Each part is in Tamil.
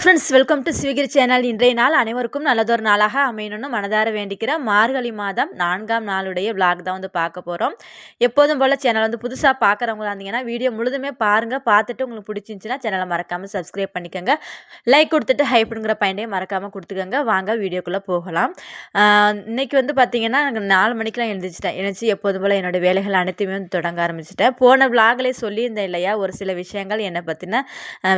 Friends welcome to Sivagiri channel இன்றைய நாள் அனைவருக்கும் நல்லதொரு நாளாக அமையணும்னு மனதார வேண்டிக்கிற மார்கழி மாதம் நான்காம் நாளுடைய விளாக் தான் வந்து பார்க்க போகிறோம் எப்போதும் போல் சேனல் வந்து புதுசாக பார்க்குறவங்களா இருந்தீங்கன்னா வீடியோ முழுதுமே பாருங்கள் பார்த்துட்டு உங்களுக்கு பிடிச்சிருந்துச்சின்னா சேனலை மறக்காமல் சப்ஸ்கிரைப் பண்ணிக்கோங்க. லைக் கொடுத்துட்டு ஹைப்புங்கிற பாயிண்டையும் மறக்காமல் கொடுத்துக்கோங்க. வாங்க வீடியோக்குள்ளே போகலாம். இன்றைக்கி வந்து பார்த்தீங்கன்னா எனக்கு நாலு மணிக்கெலாம் எழுந்திரிச்சிட்டேன். எழுந்துச்சு எப்போதும் போல் என்னோடய வேலைகள் அனைத்தையுமே வந்து தொடங்க ஆரம்பிச்சிட்டேன். போன விளாக்லேயே சொல்லியிருந்தேன் இல்லையா ஒரு சில விஷயங்கள் என்னை பற்றின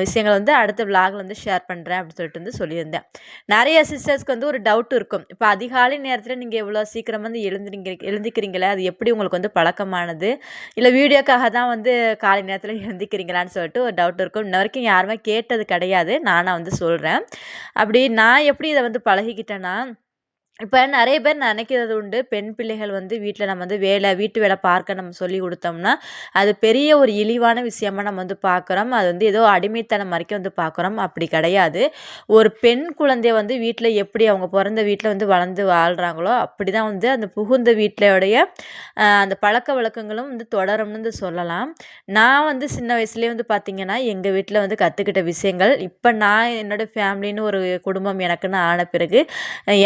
விஷயங்கள் வந்து அடுத்த விளாகில் வந்து ஷேர் பண்ணுறேன் அப்படின்னு சொல்லிட்டு வந்து சொல்லியிருந்தேன். நிறைய சிஸ்டர்ஸ்க்கு வந்து ஒரு டவுட் இருக்கும். இப்போ அதிகாலை நேரத்தில் நீங்கள் எவ்வளோ சீக்கிரம் வந்து எழுந்துறீங்க எழுந்திக்கிறீங்களே? அது எப்படி உங்களுக்கு வந்து பழக்கமானது? இல்லை வீடியோக்காக தான் வந்து காலை நேரத்தில் எழுந்திக்கிறீங்களான்னு சொல்லிட்டு ஒரு டவுட் இருக்கும். இன்ன வரைக்கும் யாருமே கேட்டது கிடையாது. நானாக வந்து சொல்கிறேன் அப்படி நான் எப்படி இதை வந்து பழகிக்கிட்டேன்னா இப்போ நிறைய பேர் நினைக்கிறது உண்டு. பெண் பிள்ளைகள் வந்து வீட்டில் நம்ம வந்து வேலை வீட்டு வேலை பார்க்க நம்ம சொல்லி கொடுத்தோம்னா அது பெரிய ஒரு இழிவான விஷயமா நம்ம வந்து பார்க்குறோம் அது வந்து ஏதோ அடிமைத்தனம் வரைக்கும் வந்து பார்க்குறோம் அப்படி கிடையாது. ஒரு பெண் குழந்தைய வந்து வீட்டில் எப்படி அவங்க பிறந்த வீட்டில் வந்து வளர்ந்து வாழ்கிறாங்களோ அப்படி தான் வந்து அந்த புகுந்த வீட்டிலோடைய அந்த பழக்க வழக்கங்களும் வந்து தொடரும்னு வந்து சொல்லலாம். நான் வந்து சின்ன வயசுலேயே வந்து பார்த்திங்கன்னா எங்கள் வீட்டில் வந்து கற்றுக்கிட்ட விஷயங்கள் இப்போ நான் என்னோடய ஃபேமிலின்னு ஒரு குடும்பம் எனக்குன்னு ஆன பிறகு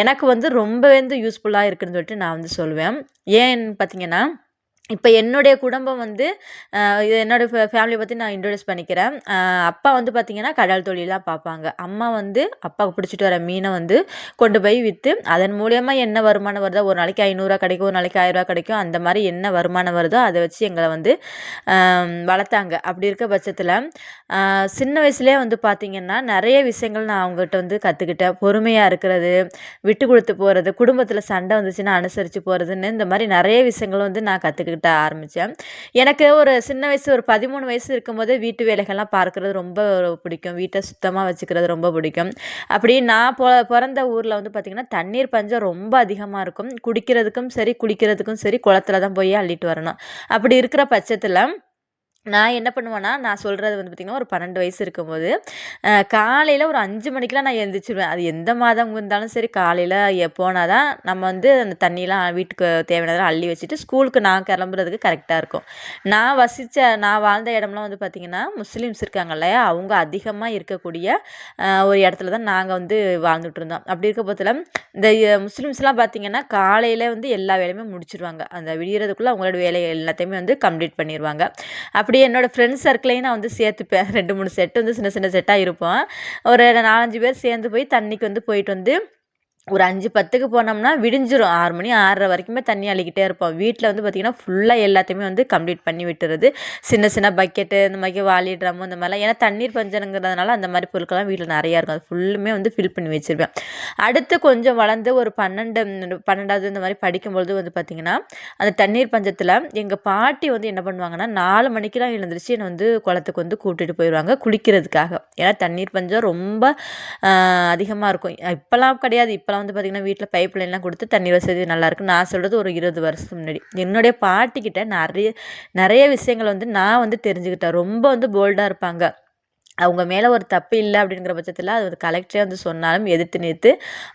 எனக்கு வந்து ரொம்ப வந்து யூஸ்ஃபுல்லாக இருக்குதுன்னு சொல்லிட்டு நான் வந்து சொல்லுவேன் ஏன்னு பார்த்தீங்கன்னா இப்போ என்னுடைய குடும்பம் வந்து இது என்னோடய ஃபே ஃபேமிலியை பற்றி நான் இன்ட்ரடியூஸ் பண்ணிக்கிறேன். அப்பா வந்து பார்த்திங்கன்னா கடல் தொழிலாக பார்ப்பாங்க அம்மா வந்து அப்பாவுக்கு பிடிச்சிட்டு வர மீனை வந்து கொண்டு போய் விற்று அதன் மூலயமா என்ன வருமானம் வருதோ ஒரு நாளைக்கு ஐநூறுரூவா கிடைக்கும் ஒரு நாளைக்கு ஆயிரரூவா கிடைக்கும் அந்த மாதிரி என்ன வருமானம் வருதோ அதை வச்சு எங்களை வந்து வளர்த்தாங்க. அப்படி இருக்க பட்சத்தில் சின்ன வயசுலேயே வந்து பார்த்திங்கன்னா நிறைய விஷயங்கள் நான் அவங்ககிட்ட வந்து கற்றுக்கிட்டேன் பொறுமையாக இருக்கிறது விட்டு கொடுத்து போகிறது குடும்பத்தில் சண்டை வந்துச்சுன்னா அனுசரித்து போகிறதுன்னு இந்த மாதிரி நிறைய விஷயங்கள் வந்து நான் கற்றுக்கிட்டேன் கற்றுக்கிட்ட ஆரம்பித்தேன் எனக்கு ஒரு சின்ன வயசு ஒரு பதிமூணு வயசு இருக்கும்போது வீட்டு வேலைகள்லாம் பார்க்குறது ரொம்ப பிடிக்கும். வீட்டை சுத்தமாக வச்சுக்கிறது ரொம்ப பிடிக்கும். அப்படி நான் பொ பிறந்த ஊரில் வந்து பார்த்திங்கன்னா தண்ணீர் பஞ்சம் ரொம்ப அதிகமாக இருக்கும். குடிக்கிறதுக்கும் சரி குளிக்கிறதுக்கும் சரி குளத்துல தான் போய் அள்ளிட்டு வரணும். அப்படி இருக்கிற பட்சத்தில் நான் என்ன பண்ணுவேன்னா நான் சொல்கிறது வந்து பார்த்திங்கன்னா ஒரு பன்னெண்டு வயசு இருக்கும்போது காலையில் ஒரு அஞ்சு மணிக்கெலாம் நான் எழுந்திரிச்சிருவேன் அது எந்த மாதம் இருந்தாலும் சரி காலையில் போனால் தான் நம்ம வந்து அந்த தண்ணியெலாம் வீட்டுக்கு தேவையானதெல்லாம் அள்ளி வச்சுட்டு ஸ்கூலுக்கு நான் கிளம்புறதுக்கு கரெக்டாக இருக்கும். நான் வசித்த நான் வாழ்ந்த இடம்லாம் வந்து பார்த்திங்கன்னா முஸ்லீம்ஸ் இருக்காங்க இல்லையா? அவங்க அதிகமாக இருக்கக்கூடிய ஒரு இடத்துல தான் நாங்கள் வந்து வாழ்ந்துட்டு இருந்தோம். அப்படி இருக்க பட்சத்தில் இந்த முஸ்லீம்ஸ்லாம் பார்த்திங்கன்னா காலையில் வந்து எல்லா வேலையுமே முடிச்சிருவாங்க. அந்த விடியறதுக்குள்ளே அவங்களோட வேலை எல்லாத்தையுமே வந்து கம்ப்ளீட் பண்ணிடுவாங்க அப்படி அப்படியே என்னோடய ஃப்ரெண்ட்ஸ் சர்க்கிளையும் நான் வந்து சேர்த்துப்பேன். ரெண்டு மூணு செட்டு வந்து சின்ன சின்ன செட்டாக இருப்போம். ஒரு நாலஞ்சு பேர் சேர்ந்து போய் தண்ணிக்கு வந்து போயிட்டு வந்து ஒரு அஞ்சு பத்துக்கு போனோம்னா விடிஞ்சிரும். ஆறு மணி ஆறரை வரைக்குமே தண்ணி அள்ளிக்கிட்டே இருப்போம். வீட்டில் வந்து பார்த்திங்கன்னா ஃபுல்லாக எல்லாத்தையுமே வந்து கம்ப்ளீட் பண்ணி விட்டுறது. சின்ன சின்ன பக்கெட்டு இந்த மாதிரி வாலி ட்ரம்மு இந்த மாதிரிலாம். ஏன்னா தண்ணீர் பஞ்சனுங்கிறதுனால அந்த மாதிரி பொருட்கள்லாம் வீட்டில் நிறையா இருக்கும். அது ஃபுல்லுமே வந்து ஃபில் பண்ணி வச்சுருவேன். அடுத்து கொஞ்சம் வளர்ந்து ஒரு பன்னெண்டு பன்னெண்டாவது இந்த மாதிரி படிக்கும்பொழுது வந்து பார்த்திங்கன்னா அந்த தண்ணீர் பஞ்சத்தில் எங்கள் பாட்டி வந்து என்ன பண்ணுவாங்கன்னா நாலு மணிக்கெலாம் எழுந்திரிச்சு என்னை வந்து குளத்துக்கு வந்து கூட்டிகிட்டு போயிடுவாங்க குளிக்கிறதுக்காக. ஏன்னா தண்ணீர் பஞ்சம் ரொம்ப அதிகமாக இருக்கும். இப்போல்லாம் கிடையாது. இப்போலாம் அப்போல்லாம் வந்து பார்த்திங்கன்னா வீட்டில் பைப் லைன்லாம் கொடுத்து தண்ணி வசதி நல்லாயிருக்கு. நான் சொல்கிறது ஒரு இருபது வருஷத்துக்கு முன்னாடி. என்னுடைய பாட்டிக்கிட்ட நிறைய நிறைய விஷயங்கள் வந்து நான் வந்து தெரிஞ்சுக்கிட்டேன். ரொம்ப வந்து போல்டாக இருப்பாங்க. அவங்க மேலே ஒரு தப்பு இல்லை அப்படிங்கிற பட்சத்தில் அது வந்து கலெக்டரே வந்து சொன்னாலும் எதிர்த்து நிறுத்து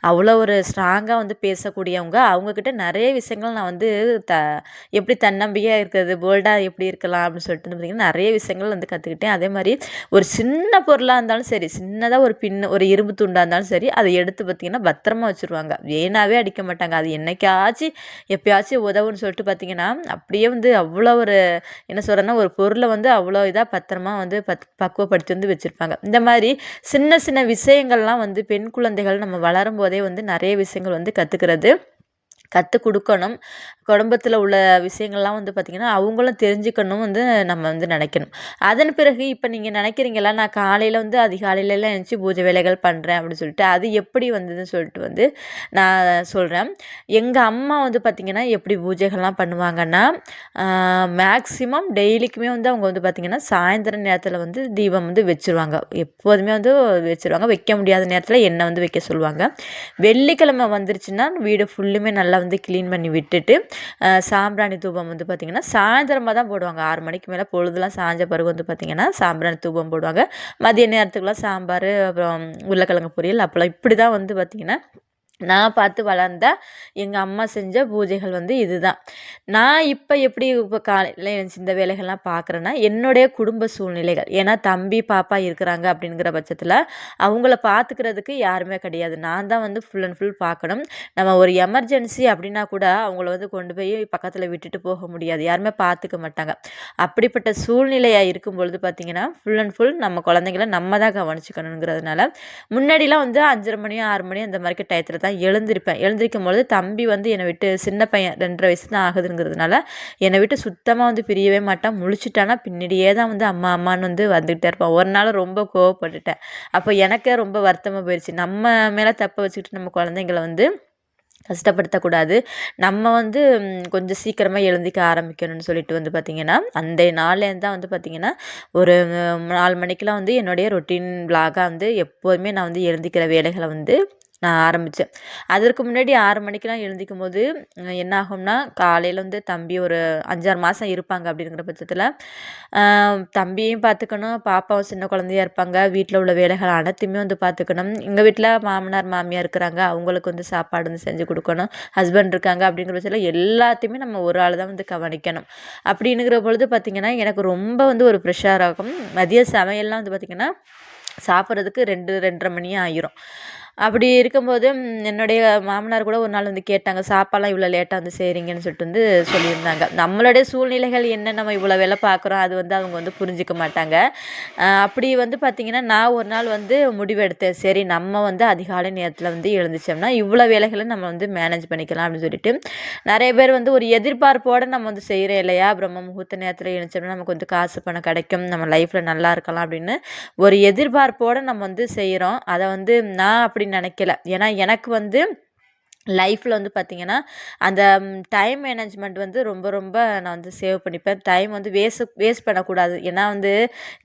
அவ்வளோ ஒரு ஸ்ட்ராங்காக வந்து பேசக்கூடியவங்க அவங்கக்கிட்ட நிறைய விஷயங்கள் நான் வந்து த எப்படி தன்னம்பிக்கையாக இருக்கிறது போல்டாக எப்படி இருக்கலாம் அப்படின்னு சொல்லிட்டு பார்த்திங்கன்னா நிறைய விஷயங்கள் வந்து கற்றுக்கிட்டேன் அதே மாதிரி ஒரு சின்ன பொருளாக இருந்தாலும் சரி சின்னதாக ஒரு பின் ஒரு இரும்பு துண்டாக இருந்தாலும் சரி அதை எடுத்து பார்த்திங்கன்னா பத்திரமா வச்சுருவாங்க. வேணாவே அடிக்க மாட்டாங்க. அது என்னைக்காச்சும் எப்பயாச்சும் உதவுன்னு சொல்லிட்டு பார்த்திங்கன்னா அப்படியே வந்து அவ்வளோ ஒரு என்ன சொல்கிறேன்னா ஒரு பொருளை வந்து அவ்வளோ இதாக பத்திரமா வந்து பத் பக்குவப்படுத்தி வந்து வச்சுருப்பாங்க. இந்த மாதிரி சின்ன சின்ன விஷயங்கள்லாம் வந்து பெண் குழந்தைகள் நம்ம வளரும் போதே வந்து நிறைய விஷயங்கள் வந்து கற்றுக்கிறது கற்றுக் கொடுக்கணும். குடும்பத்தில் உள்ள விஷயங்கள்லாம் வந்து பார்த்திங்கன்னா அவங்களும் தெரிஞ்சுக்கணும் வந்து நம்ம வந்து நினைக்கணும். அதன் பிறகு இப்போ நீங்கள் நினைக்கிறீங்களா நான் காலையில் வந்து அதிகாலையிலலாம் நினச்சி பூஜை வேலைகள் பண்ணுறேன் அப்படின்னு சொல்லிட்டு அது எப்படி வந்ததுன்னு சொல்லிட்டு வந்து நான் சொல்கிறேன் எங்கள் அம்மா வந்து பார்த்திங்கன்னா எப்படி பூஜைகள்லாம் பண்ணுவாங்கன்னா மேக்ஸிமம் டெய்லிக்குமே வந்து அவங்க வந்து பார்த்திங்கன்னா சாயந்தர நேரத்தில் வந்து தீபம் வந்து வச்சுருவாங்க. எப்போதுமே வந்து வச்சுருவாங்க. வைக்க முடியாத நேரத்தில் எண்ணெய் வந்து வைக்க சொல்லுவாங்க. வெள்ளிக்கிழமை வந்துருச்சுன்னா வீடு ஃபுல்லுமே நல்லா வந்து க்ளீன் பண்ணி விட்டுட்டு சாம்பிராணி தூபம் வந்து பார்த்திங்கன்னா சாயந்தரமாக தான் போடுவாங்க. ஆறு மணிக்கு மேலே பொழுதுலாம் சாய்ஞ்ச பிறகு வந்து பார்த்திங்கன்னா சாம்பிராணி தூபம் போடுவாங்க. மதிய நேரத்துக்குலாம் சாம்பார் அப்புறம் உருளைக்கிழங்கு பொரியல் அப்பளம் இப்படி தான் வந்து பார்த்திங்கன்னா நான் பார்த்து வளர்ந்த எங்கள் அம்மா செஞ்ச பூஜைகள் வந்து இதுதான். நான் இப்போ எப்படி இப்போ காலையில் எழுந்துச்சி இந்த வேலைகள்லாம் பார்க்குறேன்னா என்னுடைய குடும்ப சூழ்நிலைகள். ஏன்னா தம்பி பாப்பா இருக்கிறாங்க அப்படிங்கிற பட்சத்தில் அவங்கள பார்த்துக்கிறதுக்கு யாருமே கிடையாது. நான் தான் வந்து ஃபுல் அண்ட் ஃபுல் பார்க்கணும். நம்ம ஒரு எமர்ஜென்சி அப்படின்னா கூட அவங்கள வந்து கொண்டு போய் பக்கத்தில் விட்டுட்டு போக முடியாது. யாருமே பார்த்துக்க மாட்டாங்க. அப்படிப்பட்ட சூழ்நிலையாக இருக்கும் பொழுது பார்த்திங்கன்னா ஃபுல் அண்ட் ஃபுல் நம்ம குழந்தைங்கள நம்ம தான் கவனிச்சுக்கணுங்கிறதுனால முன்னாடிலாம் வந்து அஞ்சரை மணி ஆறு மணி அந்த மாதிரி டயத்தில் தான் தான் எழுந்திருப்பேன். எழுந்திருக்கும் பொழுது தம்பி வந்து என்னை விட்டு சின்ன பையன் ரெண்டரை வயசு தான் ஆகுதுங்கிறதுனால என்னை விட்டு சுத்தமாக வந்து பிரியவே மாட்டான். முழிச்சிட்டானா பின்னாடியே தான் வந்து அம்மா அம்மான்னு வந்து வந்துக்கிட்டே இருப்பான். ஒரு நாள் ரொம்ப கோவப்பட்டுட்டேன். அப்போ எனக்கே ரொம்ப வருத்தமாக போயிடுச்சு நம்ம மேலே தப்பை வச்சுக்கிட்டு நம்ம குழந்தைங்கள வந்து கஷ்டப்படுத்தக்கூடாது. நம்ம வந்து கொஞ்சம் சீக்கிரமாக எழுந்திக்க ஆரம்பிக்கணும்னு சொல்லிட்டு வந்து பார்த்திங்கன்னா அந்த நாள்லேருந்து தான் வந்து பார்த்திங்கன்னா ஒரு நாலு மணிக்கெலாம் வந்து என்னுடைய ரொட்டீன் விலாகாக வந்து எப்போதுமே நான் வந்து எழுந்திக்கிற வேலைகளை வந்து நான் ஆரம்பித்தேன் அதற்கு முன்னாடி ஆறு மணிக்கெலாம் எழுந்திக்கும் போது என்ன ஆகும்னா காலையில் வந்து தம்பி ஒரு அஞ்சாறு மாதம் இருப்பாங்க அப்படிங்கிற பட்சத்தில் தம்பியும் பார்த்துக்கணும் பாப்பாவும் சின்ன குழந்தையா இருப்பாங்க வீட்டில் உள்ள வேலைகள் அனைத்துமே வந்து பார்த்துக்கணும் எங்கள் வீட்டில் மாமனார் மாமியார் இருக்கிறாங்க அவங்களுக்கு வந்து சாப்பாடு வந்து செஞ்சு கொடுக்கணும் ஹஸ்பண்ட் இருக்காங்க அப்படிங்கிற பட்சத்தில் எல்லாத்தையுமே நம்ம ஒரு ஆள் தான் வந்து கவனிக்கணும். அப்படின்னுங்கிற பொழுது பார்த்திங்கன்னா எனக்கு ரொம்ப வந்து ஒரு ப்ரெஷர் ஆகும். மதிய சமையல்லாம் வந்து பார்த்திங்கன்னா சாப்பிட்றதுக்கு ரெண்டு ரெண்டரை மணி ஆயிரும். அப்படி இருக்கும்போது என்னுடைய மாமனார் கூட ஒரு நாள் வந்து கேட்டாங்க சாப்பாடுலாம் இவ்வளோ லேட்டாக வந்து செய்கிறீங்கன்னு சொல்லிட்டு வந்து சொல்லியிருந்தாங்க. நம்மளுடைய சூழ்நிலைகள் என்ன நம்ம இவ்வளோ வேலை பார்க்குறோம் அது வந்து அவங்க வந்து புரிஞ்சிக்க மாட்டாங்க. அப்படி வந்து பார்த்திங்கன்னா நான் ஒரு நாள் வந்து முடிவெடுத்தேன். சரி நம்ம வந்து அதிகாலை நேரத்தில் வந்து எழுந்துச்சோம்னா இவ்வளோ வேலைகளை நம்ம வந்து மேனேஜ் பண்ணிக்கலாம் அப்படின்னு சொல்லிட்டு நிறைய பேர் வந்து ஒரு எதிர்பார்ப்போடு நம்ம வந்து செய்கிறோம் இல்லையா? பிரம்ம முகூர்த்த நேரத்தில் எழுந்துச்சோம்னா நமக்கு வந்து காசு பணம் கிடைக்கும் நம்ம லைஃப்பில் நல்லா இருக்கலாம் அப்படின்னு ஒரு எதிர்பார்ப்போடு நம்ம வந்து செய்கிறோம் அதை வந்து நான் அப்படி அப்படி நினைக்கல. ஏன்னா எனக்கு வந்து லைஃப்பில் வந்து பார்த்திங்கன்னா அந்த டைம் மேனேஜ்மெண்ட் வந்து ரொம்ப ரொம்ப நான் வந்து சேவ் பண்ணிப்பேன். டைம் வந்து வேஸ்ட் வேஸ்ட் பண்ணக்கூடாது. ஏன்னா வந்து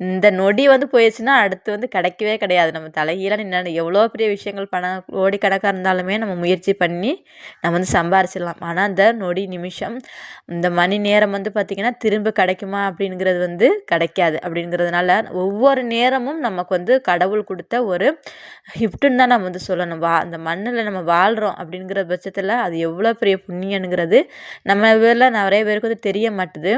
இந்த நொடி வந்து போயிடுச்சுன்னா அடுத்து வந்து கிடைக்கவே கிடையாது. நம்ம தலைகீழாக நின்று எவ்வளோ பெரிய விஷயங்கள் பணம் கோடி கணக்காக இருந்தாலுமே நம்ம முயற்சி பண்ணி நம்ம வந்து சம்பாரிச்சிடலாம். ஆனால் அந்த நொடி நிமிஷம் இந்த மணி நேரம் வந்து பார்த்திங்கன்னா திரும்ப கிடைக்குமா அப்படிங்கிறது வந்து கிடைக்காது. அப்படிங்கிறதுனால ஒவ்வொரு நேரமும் நமக்கு வந்து கடவுள் கொடுத்த ஒரு கிஃப்ட்டுன்னு தான் நம்ம வந்து சொல்லணும். வா அந்த மண்ணில் நம்ம வாழ்கிறோம் அப்படின்னு அப்படிங்கிற பட்சத்தில் அது எவ்வளோ பெரிய புண்ணியனுங்கிறது நம்ம இதில் நிறைய பேருக்கு வந்து தெரிய மாட்டுது.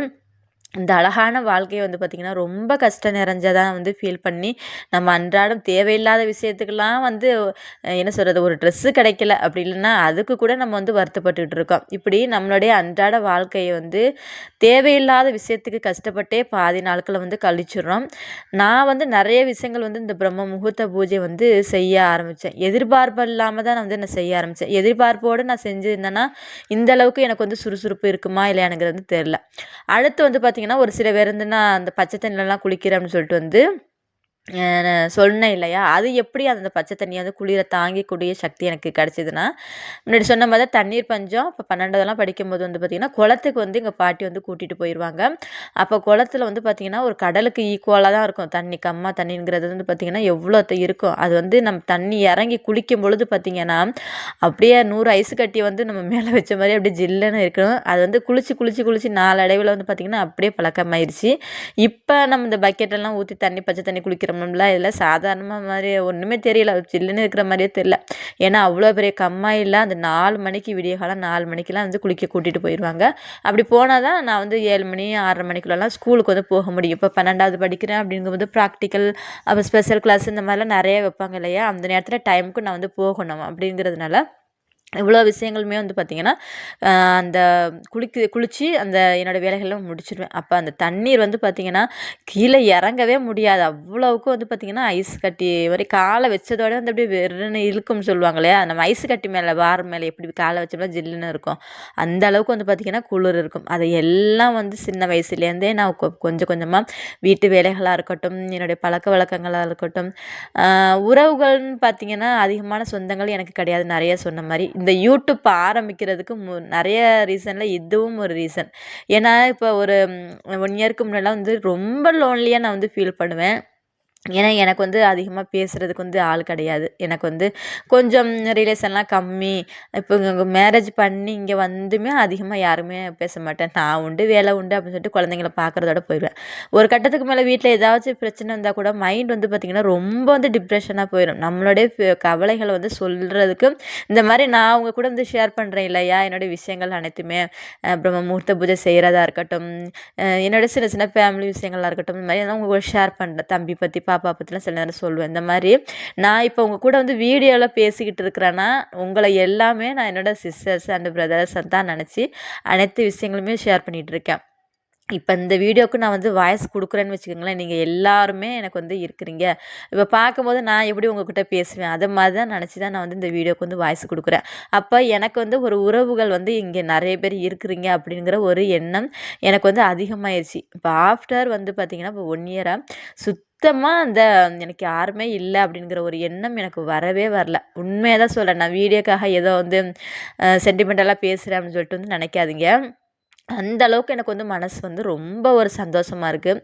இந்த அழகான வாழ்க்கையை வந்து பார்த்திங்கன்னா ரொம்ப கஷ்டம் நிறைஞ்சதாக வந்து ஃபீல் பண்ணி நம்ம அன்றாடம் தேவையில்லாத விஷயத்துக்கெல்லாம் வந்து என்ன சொல்கிறது ஒரு ட்ரெஸ்ஸு கிடைக்கல அப்படி இல்லைன்னா அதுக்கு கூட நம்ம வந்து வருத்தப்பட்டுக்கிட்டு இருக்கோம். இப்படி நம்மளுடைய அன்றாட வாழ்க்கையை வந்து தேவையில்லாத விஷயத்துக்கு கஷ்டப்பட்டே பாதி நாட்களை வந்து கழிச்சிடுறோம். நான் வந்து நிறைய விஷயங்கள் வந்து இந்த பிரம்ம முகூர்த்த பூஜை வந்து செய்ய ஆரம்பித்தேன் எதிர்பார்ப்பு இல்லாமல் தான் நான் வந்து நான் செய்ய ஆரம்பித்தேன் எதிர்பார்ப்போடு நான் செஞ்சுருந்தேன்னா இந்த அளவுக்கு எனக்கு வந்து சுறுசுறுப்பு இருக்குமா இல்லையானுங்கிறது வந்து தெரில அடுத்து வந்து பார்த்திங்கன்னா பார்த்தீங்கன்னா ஒரு சில பேர் வந்து நான் அந்த பச்சை தண்ணிலலாம் குளிக்கிறேன் அப்படின்னு சொல்லிட்டு வந்து சொன்னேன் இல்லையா? அது எப்படி அந்த பச்சை தண்ணியை வந்து குளிரை தாங்கிக்கூடிய சக்தி எனக்கு கிடச்சிதுன்னா முன்னாடி சொன்ன மாதிரி தண்ணீர் பஞ்சம் இப்போ பன்னெண்டதெல்லாம் படிக்கும்போது வந்து பார்த்திங்கன்னா குளத்துக்கு வந்து எங்கள் பாட்டி வந்து கூட்டிகிட்டு போயிடுவாங்க அப்போ குளத்துல வந்து பார்த்திங்கன்னா ஒரு கடலுக்கு ஈக்குவலாக தான் இருக்கும். தண்ணி கம்மா தண்ணிங்கிறது வந்து பார்த்திங்கன்னா எவ்வளோ இருக்கும். அது வந்து நம்ம தண்ணி இறங்கி குளிக்கும் பொழுது பார்த்திங்கன்னா அப்படியே நூறு ஐஸ் கட்டி வந்து நம்ம மேலே வச்ச மாதிரி அப்படியே ஜில்லுன்னு இருக்கணும். அது வந்து குளிச்சு குளிச்சு குளிச்சு நாலடைவில் வந்து பார்த்திங்கன்னா அப்படியே பழக்கமாயிருச்சு. இப்போ நம்ம இந்த பக்கெட்டெல்லாம் ஊற்றி தண்ணி பச்சை தண்ணி குளிக்கிற சிரமம்லாம் இதில் சாதாரணமாக மாதிரி ஒன்றுமே தெரியல. சில்லுன்னு இருக்கிற மாதிரியே தெரியல. ஏன்னா அவ்வளோ பெரிய கம்மாயில் அந்த நாலு மணிக்கு விடிய காலம் நாலு மணிக்கெலாம் வந்து குளிக்க கூட்டிகிட்டு போயிடுவாங்க அப்படி போனால் தான் நான் வந்து ஏழு மணி ஆறரை மணிக்குள்ளலாம் ஸ்கூலுக்கு வந்து போக முடியும். இப்போ பன்னெண்டாவது படிக்கிறேன் அப்படிங்கும்போது ப்ராக்டிக்கல் அப்போ ஸ்பெஷல் கிளாஸ் இந்த மாதிரிலாம் நிறைய வைப்பாங்க இல்லையா? அந்த நேரத்தில் டைமுக்கு நான் வந்து போகணும் அப்படிங்கிறதுனால இவ்வளோ விஷயங்களுமே வந்து பார்த்திங்கன்னா அந்த குளிக்கு குளித்து அந்த என்னோடய வேலைகள்லாம் முடிச்சிடுவேன் அப்போ அந்த தண்ணீர் வந்து பார்த்திங்கன்னா கீழே இறங்கவே முடியாது. அவ்வளோவுக்கும் வந்து பார்த்திங்கன்னா ஐஸ் கட்டி வரை காலை வச்சதோட வந்து அப்படியே வெறுன்னு இழுக்கும்னு சொல்லுவாங்க இல்லையா? நம்ம ஐஸ் கட்டி மேலே வார மேலே எப்படி காலை வச்சோம்னா ஜில்லுன்னு இருக்கும். அந்த அளவுக்கு வந்து பார்த்திங்கன்னா குளிர் இருக்கும். அதை எல்லாம் வந்து சின்ன வயசுலேருந்தே நான் கொஞ்சம் கொஞ்சமாக வீட்டு வேலைகளாக இருக்கட்டும் என்னுடைய பழக்க வழக்கங்களாக இருக்கட்டும் உறவுகள்னு பார்த்திங்கன்னா அதிகமான சொந்தங்கள் எனக்கு கிடையாது. நிறைய சொன்ன மாதிரி இந்த யூடியூப் ஆரம்பிக்கிறதுக்கு மு நிறைய ரீசனில் இதுவும் ஒரு ரீசன். ஏன்னா இப்போ ஒரு ஒன் இயருக்கு முன்னெல்லாம் வந்து ரொம்ப லோன்லியாக நான் வந்து ஃபீல் பண்ணுவேன். ஏன்னா எனக்கு வந்து அதிகமாக பேசுகிறதுக்கு வந்து ஆள் கிடையாது. எனக்கு வந்து கொஞ்சம் ரிலேஷன்லாம் கம்மி. இப்போ இங்கே மேரேஜ் பண்ணி இங்கே வந்துமே அதிகமாக யாருமே பேச மாட்டேன். நான் உண்டு வேலை உண்டு அப்படின்னு சொல்லிட்டு குழந்தைங்கள பார்க்குறதோட போயிடுவேன். ஒரு கட்டத்துக்கு மேலே வீட்டில் ஏதாச்சும் பிரச்சனை இருந்தால் கூட மைண்ட் வந்து பார்த்திங்கன்னா ரொம்ப வந்து டிப்ரெஷனாக போயிடும் நம்மளுடைய கவலைகளை வந்து சொல்கிறதுக்கு இந்த மாதிரி நான் அவங்க கூட வந்து ஷேர் பண்ணுறேன் இல்லையா? என்னுடைய விஷயங்கள் அனைத்துமே. அப்புறம் முகூர்த்த பூஜை செய்கிறதா இருக்கட்டும் என்னோடய சின்ன சின்ன ஃபேமிலி விஷயங்களாக இருக்கட்டும் இந்த மாதிரி அவங்க ஷேர் பண்ணுறேன் தம்பி பற்றி பாப்பா பற்றிலாம் சில நேரம் சொல்லுவேன். இந்த மாதிரி நான் இப்போ உங்கள் கூட வந்து வீடியோவில் பேசிக்கிட்டு இருக்கிறேன்னா உங்களை எல்லாமே நான் என்னோடய சிஸ்டர்ஸ் அண்ட் பிரதர்ஸ் தான் நினச்சி அனைத்து விஷயங்களுமே ஷேர் பண்ணிகிட்ருக்கேன் இப்போ இந்த வீடியோவுக்கு நான் வந்து வாய்ஸ் கொடுக்குறேன்னு வச்சுக்கோங்களேன் நீங்கள் எல்லாருமே எனக்கு வந்து இருக்கிறீங்க. இப்போ பார்க்கும்போது நான் எப்படி உங்ககிட்ட பேசுவேன் அதை மாதிரி தான் நினச்சி தான் நான் வந்து இந்த வீடியோவுக்கு வந்து வாய்ஸ் கொடுக்குறேன். அப்போ எனக்கு வந்து ஒரு உறவுகள் வந்து இங்கே நிறைய பேர் இருக்கிறீங்க அப்படிங்கிற ஒரு எண்ணம் எனக்கு வந்து அதிகமாகிடுச்சு இப்போ ஆஃப்டர் வந்து பார்த்திங்கன்னா இப்போ ஒன் இயராக சுத் சுத்தமாக அந்த எனக்கு யாருமே இல்லை அப்படிங்கிற ஒரு எண்ணம் எனக்கு வரவே வரல. உண்மையாக தான் சொல்கிறேன் நான் வீடியோக்காக ஏதோ வந்து சென்டிமெண்டலாக பேசுகிறேன் அப்படின்னு சொல்லிட்டு வந்து நினைக்காதீங்க. அந்த அளவுக்கு எனக்கு வந்து மனசு வந்து ரொம்ப ஒரு சந்தோஷமாக இருக்குது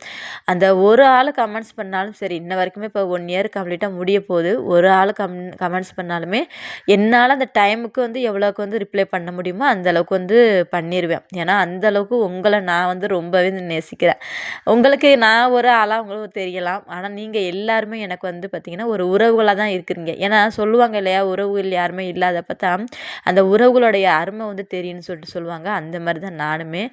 அந்த ஒரு ஆள் கமெண்ட்ஸ் பண்ணாலும் சரி இன்ன வரைக்குமே இப்போ ஒன் இயர் கம்ப்ளீட்டாக முடிய போகுது. ஒரு ஆள் கம் கமெண்ட்ஸ் பண்ணாலுமே என்னால் அந்த டைமுக்கு வந்து எவ்வளோக்கு வந்து ரிப்ளை பண்ண முடியுமோ அந்த அளவுக்கு வந்து பண்ணிடுவேன் ஏன்னா அந்த அளவுக்கு உங்களை நான் வந்து ரொம்பவே நேசிக்கிறேன். உங்களுக்கு நான் ஒரு ஆளாக உங்களுக்கு தெரியலாம். ஆனால் நீங்கள் எல்லாருமே எனக்கு வந்து பார்த்திங்கன்னா ஒரு உறவுகளாக தான் இருக்கிறீங்க. ஏன்னா சொல்லுவாங்க இல்லையா உறவுகள் யாருமே இல்லாதப்ப தான் அந்த உறவுகளுடைய அருமை வந்து தெரியும்னு சொல்லிட்டு சொல்லுவாங்க. அந்த மாதிரி தான் நானுமே எல்லாமே.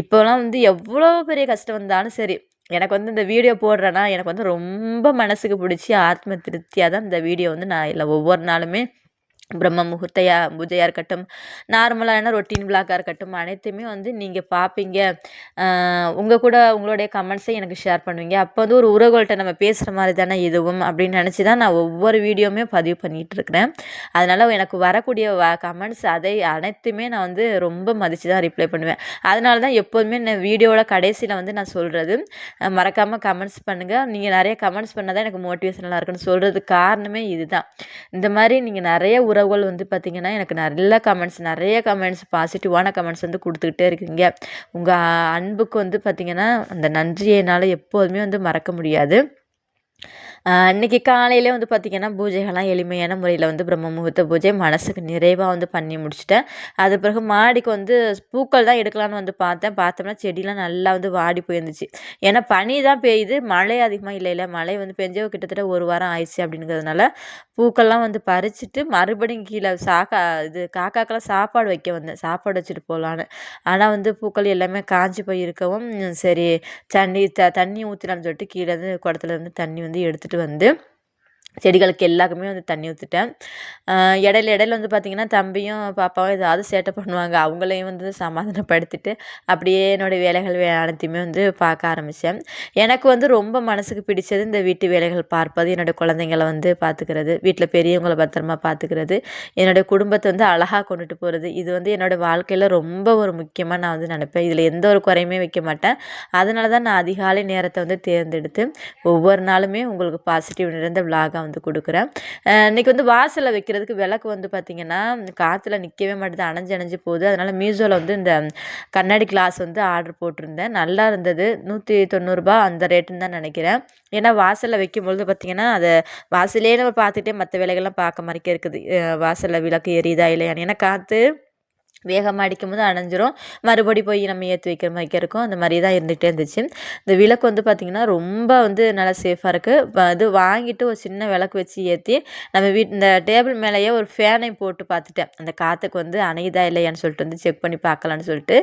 இப்போலாம் வந்து எவ்வளோ பெரிய கஷ்டம் வந்தாலும் சரி எனக்கு வந்து இந்த வீடியோ போடுறேன்னா எனக்கு வந்து ரொம்ப மனசுக்கு பிடிச்சி ஆத்ம திருப்தியாக தான் இந்த வீடியோ வந்து நான் இல்லை ஒவ்வொரு நாளுமே பிரம்ம முகூர்த்தையா பூஜையாக இருக்கட்டும் நார்மலான ரொட்டீன் விளாக்காக இருக்கட்டும் அனைத்துமே வந்து நீங்கள் பார்ப்பீங்க உங்கள் கூட உங்களுடைய கமெண்ட்ஸை எனக்கு ஷேர் பண்ணுவீங்க. அப்போ வந்து ஒரு உறவுகள்கிட்ட நம்ம பேசுகிற மாதிரி தானே இதுவும் அப்படின்னு நினச்சி தான் நான் ஒவ்வொரு வீடியோவுமே பதிவு பண்ணிகிட்டு இருக்கிறேன். அதனால் எனக்கு வரக்கூடிய வ கமெண்ட்ஸ் அதை அனைத்துமே நான் வந்து ரொம்ப மதித்து தான் ரிப்ளை பண்ணுவேன். அதனால தான் எப்போதுமே நான் வீடியோவோட கடைசியில் வந்து நான் சொல்கிறது மறக்காமல் கமெண்ட்ஸ் பண்ணுங்கள் நீங்கள் நிறைய கமெண்ட்ஸ் பண்ணால் தான் எனக்கு மோட்டிவேஷனலாக இருக்குன்னு சொல்கிறதுக்கு காரணமே இதுதான். இந்த மாதிரி நீங்கள் நிறைய உறவுகள் வந்து பார்த்திங்கன்னா எனக்கு நல்ல கமெண்ட்ஸ் நிறைய கமெண்ட்ஸ் பாசிட்டிவான கமெண்ட்ஸ் வந்து கொடுத்துக்கிட்டே இருக்கீங்க. உங்கள் அன்புக்கு வந்து பார்த்திங்கன்னா அந்த நன்றியை என்னால் எப்போதுமே வந்து மறக்க முடியாது. இன்றைக்கி காலையிலே வந்து பார்த்திங்கன்னா பூஜைகள்லாம் எளிமையான முறையில் வந்து பிரம்ம முகூர்த்த பூஜை மனசுக்கு நிறைவாக வந்து பண்ணி முடிச்சிட்டேன். அது பிறகு மாடிக்கு வந்து பூக்கள் தான் எடுக்கலான்னு வந்து பார்த்தேன். பார்த்தோம்னா செடிலாம் நல்லா வந்து வாடி போயிருந்துச்சு. ஏன்னா பனி தான் பெய்யுது. மழை அதிகமாக இல்லை இல்லை. மழை வந்து பெஞ்சோ கிட்டத்தட்ட ஒரு வாரம் ஆயிடுச்சு அப்படிங்கிறதுனால பூக்கள்லாம் வந்து பறிச்சுட்டு மறுபடியும் கீழே சாக்கா இது காக்காக்கெல்லாம் சாப்பாடு வைக்க வந்தேன். சாப்பாடு வச்சுட்டு போகலான்னு ஆனால் வந்து பூக்கள் எல்லாமே காஞ்சி போய் இருக்கவும் சரி தண்ணி த தண்ணி ஊற்றினான்னு சொல்லிட்டு கீழே வந்து குடத்துல இருந்து தண்ணி வந்து எடுத்துகிட்டு வந்து செடிகளுக்கு எல்லாருக்குமே வந்து தண்ணி ஊற்றிட்டேன் இடையில இடையில வந்து பார்த்திங்கன்னா தம்பியும் பாப்பாவும் ஏதாவது சேட்டை பண்ணுவாங்க. அவங்களையும் வந்து சமாதானப்படுத்திட்டு அப்படியே என்னோடய வேலைகள் வே அனைத்தையுமே வந்து பார்க்க ஆரம்பித்தேன் எனக்கு வந்து ரொம்ப மனசுக்கு பிடிச்சது இந்த வீட்டு வேலைகள் பார்ப்பது என்னோடய குழந்தைங்கள வந்து பார்த்துக்கிறது வீட்டில் பெரியவங்களை பத்திரமா பார்த்துக்கிறது என்னோடய குடும்பத்தை வந்து அழகாக கொண்டுட்டு போகிறது இது வந்து என்னோடய வாழ்க்கையில் ரொம்ப ஒரு முக்கியமாக நான் வந்து நினைப்பேன். இதில் எந்த ஒரு குறையுமே வைக்க மாட்டேன். அதனால தான் நான் அதிகாலை நேரத்தை வந்து தேர்ந்தெடுத்து ஒவ்வொரு நாளுமே உங்களுக்கு பாசிட்டிவ் நிறைந்த விலாகம் வந்து கொடுக்குறேன். இன்றைக்கி வந்து வாசலில் வைக்கிறதுக்கு விளக்கு வந்து பார்த்திங்கன்னா காற்றுல நிற்கவே மாட்டேது அணைஞ்சு அணைஞ்சு போகுது. அதனால் மீஷோவில் வந்து இந்த கண்ணாடி கிளாஸ் வந்து ஆர்டர் போட்டிருந்தேன். நல்லா இருந்தது. நூற்றி தொண்ணூறுரூபா அந்த ரேட்டுன்னு தான் நினைக்கிறேன். ஏன்னா வாசலில் வைக்கும்பொழுது பார்த்திங்கன்னா அதை வாசலே நம்ம பார்த்துட்டே மற்ற வேலைகள்லாம் பார்க்க மாதிரிக்கே இருக்குது. வாசலில் விளக்கு எரியுதா இல்லையான்னு. ஏன்னா காற்று வேகமாக அடிக்கும் போது அணைஞ்சிரும். மறுபடி போய் நம்ம ஏற்றி வைக்கிற மாதிரி இருக்கும். அந்த மாதிரி தான் இருந்துகிட்டே இருந்துச்சு. இந்த விளக்கு வந்து பார்த்திங்கன்னா ரொம்ப வந்து நல்லா சேஃபாக இருக்குது அது வாங்கிட்டு ஒரு சின்ன விளக்கு வச்சு ஏற்றி நம்ம வீட் இந்த டேபிள் மேலேயே ஒரு ஃபேனை போட்டு பார்த்துட்டேன். அந்த காற்றுக்கு வந்து அணையுதா இல்லையான்னு சொல்லிட்டு வந்து செக் பண்ணி பார்க்கலான்னு சொல்லிட்டு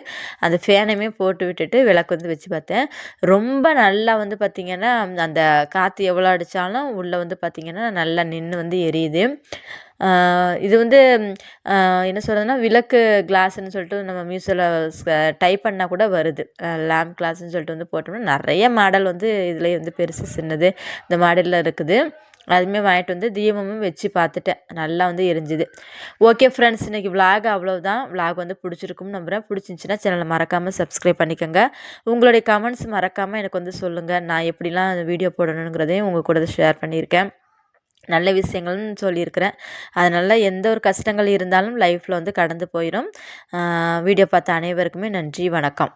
அந்த ஃபேனையுமே போட்டு விட்டுட்டு விளக்கு வந்து வச்சு பார்த்தேன். ரொம்ப நல்லா வந்து பார்த்திங்கன்னா அந்த காற்று எவ்வளோ அடித்தாலும் உள்ளே வந்து பார்த்திங்கன்னா நல்லா நின்று வந்து எரியுது. இது வந்து என்ன சொல்கிறதுன்னா விளக்கு கிளாஸ்ன்னு சொல்லிட்டு நம்ம மியூசியில் டைப் பண்ணால் கூட வருது. லேம்ப் கிளாஸ்ன்னு சொல்லிட்டு வந்து போட்டோம்னா நிறைய மாடல் வந்து இதுலேயே வந்து பெருசு சின்னது இந்த மாடலில் இருக்குது. அதுவுமே வாங்கிட்டு வந்து தீபமும் வச்சு பார்த்துட்டேன். நல்லா வந்து எரிஞ்சுது. ஓகே ஃப்ரெண்ட்ஸ் இன்றைக்கி விலாக் அவ்வளோதான் விலாக் வந்து பிடிச்சிருக்கும்னு நம்புகிறேன் பிடிச்சிருந்துச்சின்னா சேனலை மறக்காமல் சப்ஸ்கிரைப் பண்ணிக்கோங்க. உங்களுடைய கமெண்ட்ஸ் மறக்காமல் எனக்கு வந்து சொல்லுங்கள் நான் எப்படிலாம் வீடியோ போடணுங்கிறதையும் உங்கள் கூட ஷேர் பண்ணியிருக்கேன். நல்ல விஷயங்கள்னு சொல்லியிருக்கிறேன். அதனால் எந்த ஒரு கஷ்டங்கள் இருந்தாலும் லைஃப்பில் வந்து கடந்து போயிடும் வீடியோ பார்த்த அனைவருக்குமே நன்றி வணக்கம்.